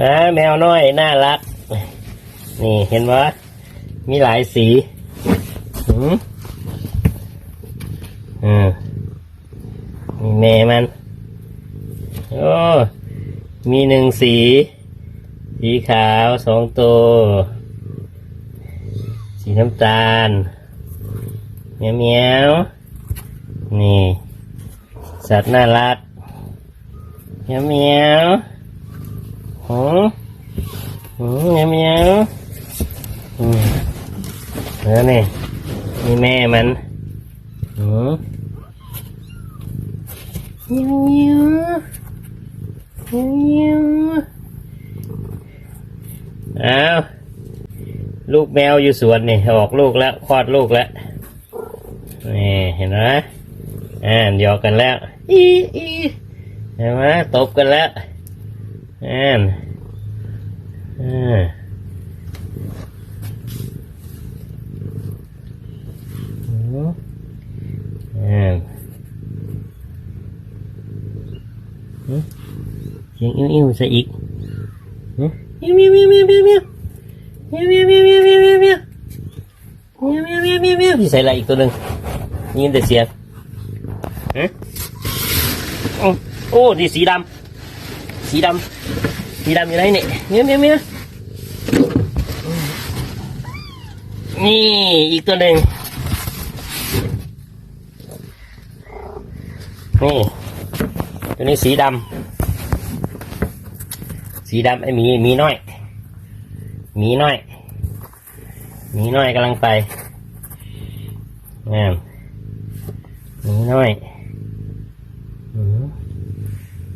อ่แมวน้อย น่ารัก นี่เห็นว่ามีหลายสีอืมอ่ามีแม่มัน โอ้มีหนึ่งสี สีขาวสองตัว สีน้ำตาลเมียวเมียวนี่ สัตว์น่ารักเมียวเมียว อืมอืมเงี้ยเงี้ยอืมเอวนี่นี่แม่มันหืมเงี้ยเงี้ยเงี้ยอาลูกแมวอยู่สวนนี่ออกลูกแล้วคลอดลูกแล้วนี่เห็นไหมอ่านหยอกกันแล้วอีอีเห็นไหมตบกันแล้ว and à. and chuyện yêu yêu sẽ ít. Miêu miêu miêu miêu miêu miêu miêu miêu miêu miêu miêu miêu miêu miêu miêu miêu miêu miêu thì sẽ lại tôi đừng. Nhìn được xem. Ô đi xì đâm. Xì đâm. สีดำอยู่ไหนเนี่ยเมียเมียเมียนี่อีกตัวหนึ่งนี่ตัวนี้สีดำสีดำไอ้มีมีน้อยมีน้อยมีน้อยกำลังไปแหมมีน้อย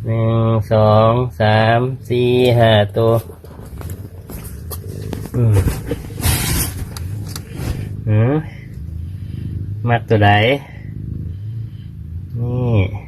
หนึ่งสองสามสี่ห้าตัวอืมอืมมัดตัวไหนนี่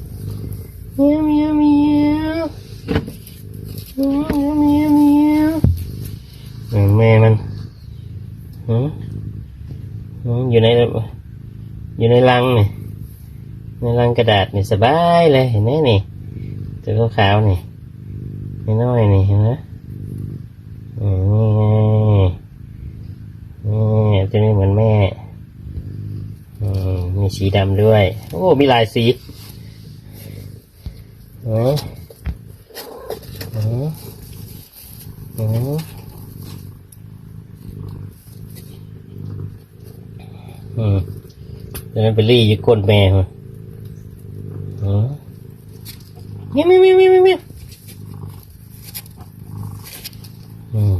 แม่มันอยู่ในอยู่ในรังนี่ในรังกระดาษนี่สบายเลยเห็นไหมนี่ตัวขาวๆนี่น้อยนี่เห็นไหมอืมนี่ไงนี่ตัวนี้เหมือนแม่มีสีดำด้วย โอ้ มีหลายสีอืม หนูหนูอืมแล้วนั่นเป็นรียึก้นแม่มาอืมมี้ยเมี้ยเมี้ยเมี้ยเมี้ยอืม